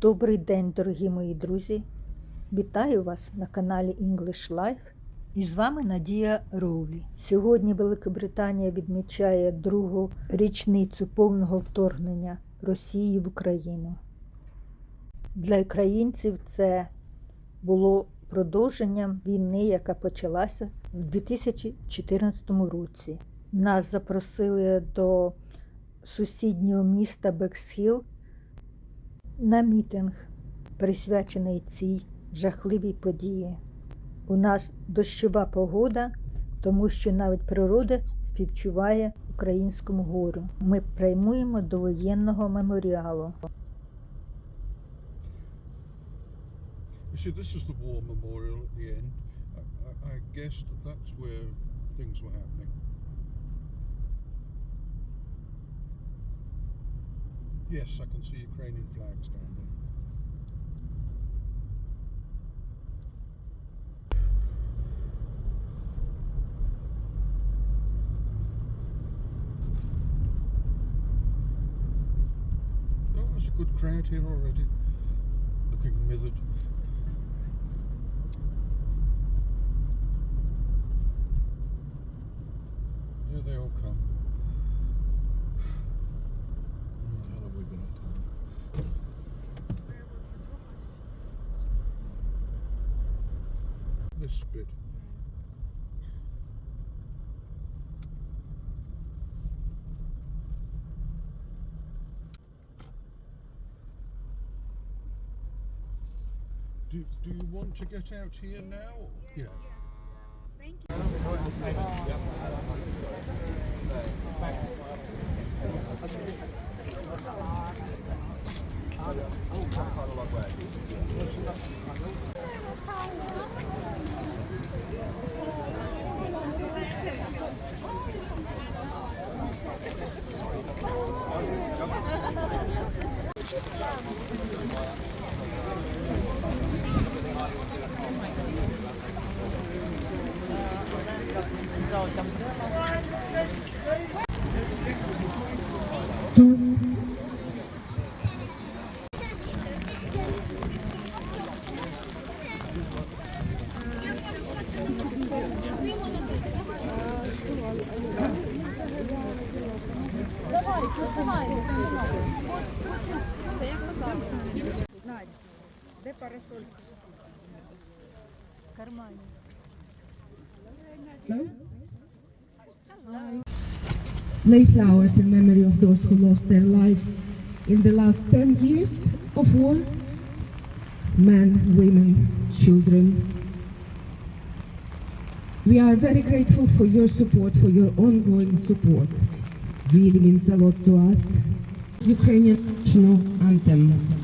Добрий день, дорогі мої друзі! Вітаю вас на каналі English Life. І з вами Надія Роулі. Сьогодні Великобританія відмічає другу річницю повного вторгнення Росії в Україну. Для українців це було продовженням війни, яка почалася в 2014 році. Нас запросили до сусіднього міста Бексхіл на мітинг, присвячений цій жахливій події. У нас дощова погода, тому що навіть природа співчуває українському горю. Ми приймуємо до воєнного меморіалу. Things were happening. Yes, I can see Ukrainian flags down there. Oh, there's a good crowd here already. Looking mithered. Here they all come. Do, do you want to get out here now? Yeah. Надь, де парасолька? В кармані. Lay flowers in memory of those who lost their lives in the last 10 years of war men, women, children. We are very grateful for your support, for your ongoing support. Really means a lot to us. Ukrainian national anthem.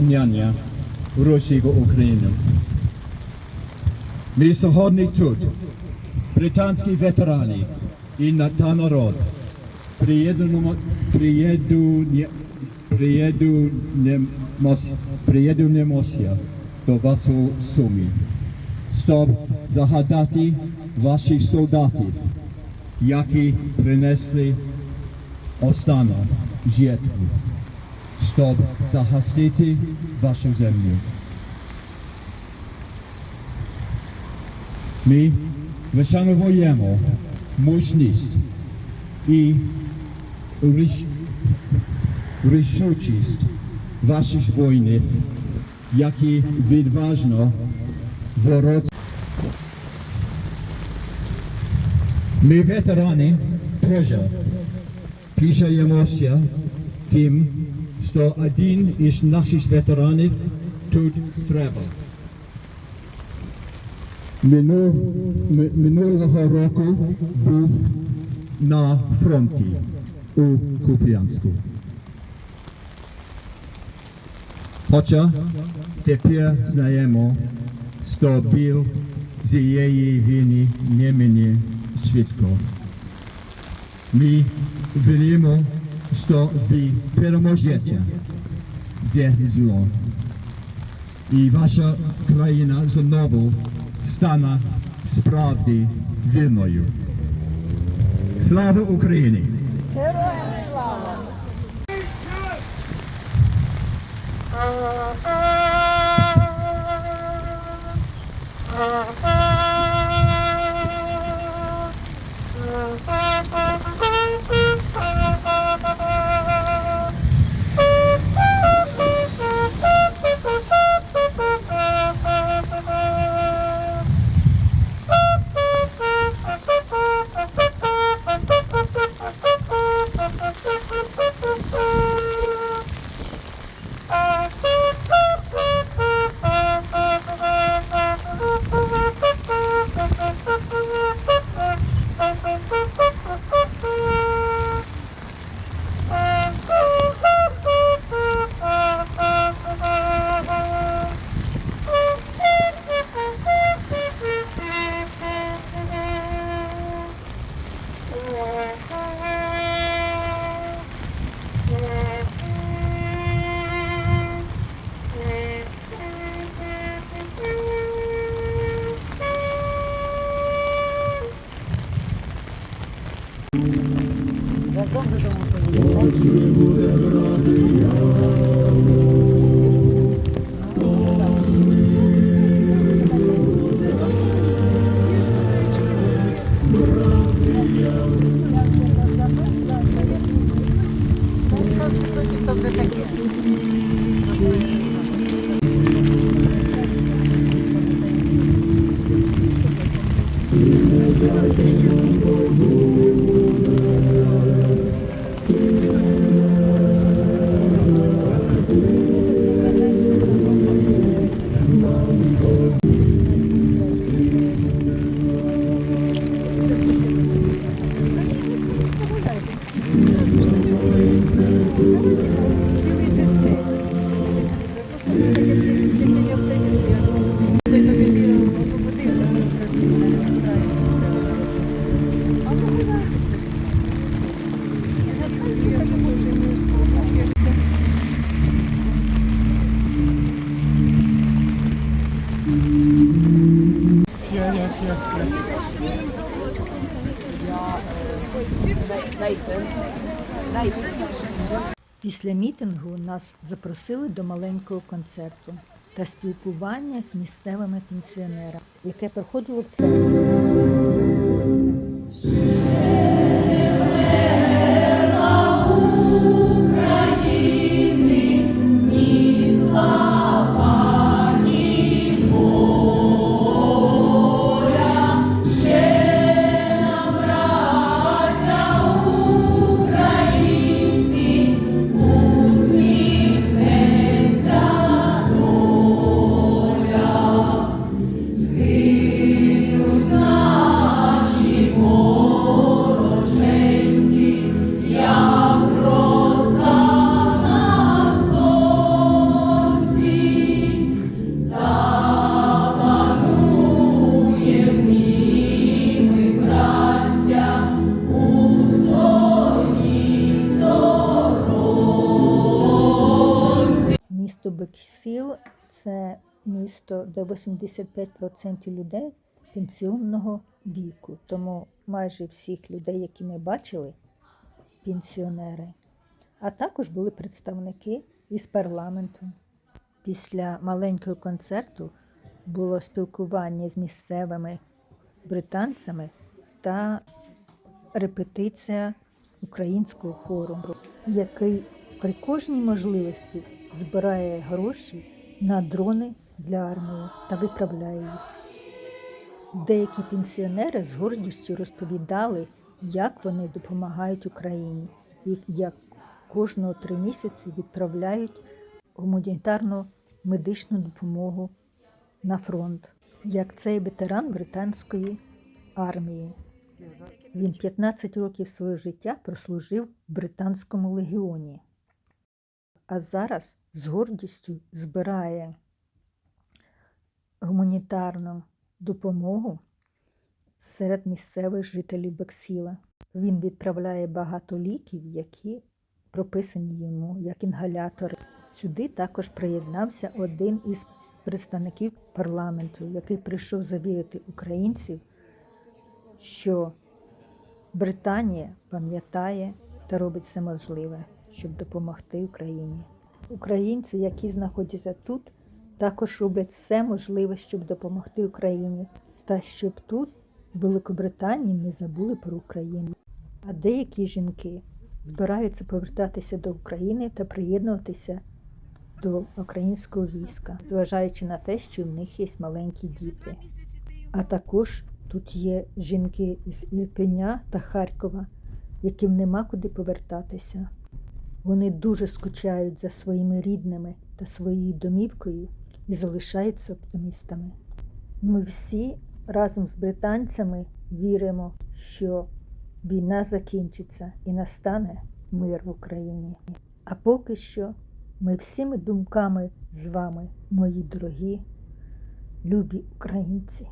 Armiania, Rosji i Ukrainy. Miejsce chodnik tut, brytański weterani i ta narod przyjedunemosia do wasu sumi. Stop zahadati wasi soldati, jaki przynesli ostano, dzietku. Stopp Sahasteti waszym ze mnie. My wyszanowujemy mężczyzn i ryszuczyst waszych wojny, jaki odważno w My weterani proszę, pisze emocja tym, теж пишаємося тим, що один із наших ветеранів тут треба. Мину, ми- минулого року був на фронті у Куп'янську. Хоча тепер знаємо, що біл цієї війни не мені швидко. Ми віримо, що ви переможете це зло. І ваша країна знову стане справді вільною. Слава Україні! Боже буде брати його. Yes, yes, yes. Після мітингу нас запросили до маленького концерту та спілкування з місцевими пенсіонерами, яке проходило в центрі. Це місто, де 85% людей пенсіонного віку. Тому майже всіх людей, які ми бачили, пенсіонери. А також були представники із парламенту. Після маленького концерту було спілкування з місцевими британцями та репетиція українського хору, який при кожній можливості збирає гроші на дрони для армії та виправляє їх. Деякі пенсіонери з гордістю розповідали, як вони допомагають Україні і як кожного три місяці відправляють гуманітарну медичну допомогу на фронт, як цей ветеран британської армії. Він 15 років свого життя прослужив в британському легіоні, а зараз з гордістю збирає гуманітарну допомогу серед місцевих жителів Бексіла. Він відправляє багато ліків, які прописані йому як інгалятори. Сюди також приєднався один із представників парламенту, який прийшов завірити українців, що Британія пам'ятає та робить все можливе, щоб допомогти Україні. Українці, які знаходяться тут, також роблять все можливе, щоб допомогти Україні, та щоб тут, в Великобританії, не забули про Україну. А деякі жінки збираються повертатися до України та приєднуватися до українського війська, зважаючи на те, що в них є маленькі діти. А також тут є жінки із Ірпеня та Харкова, яким нема куди повертатися. Вони дуже скучають за своїми рідними та своєю домівкою і залишаються оптимістами. Ми всі разом з британцями віримо, що війна закінчиться і настане мир в Україні. А поки що ми всіми думками з вами, мої дорогі, любі українці.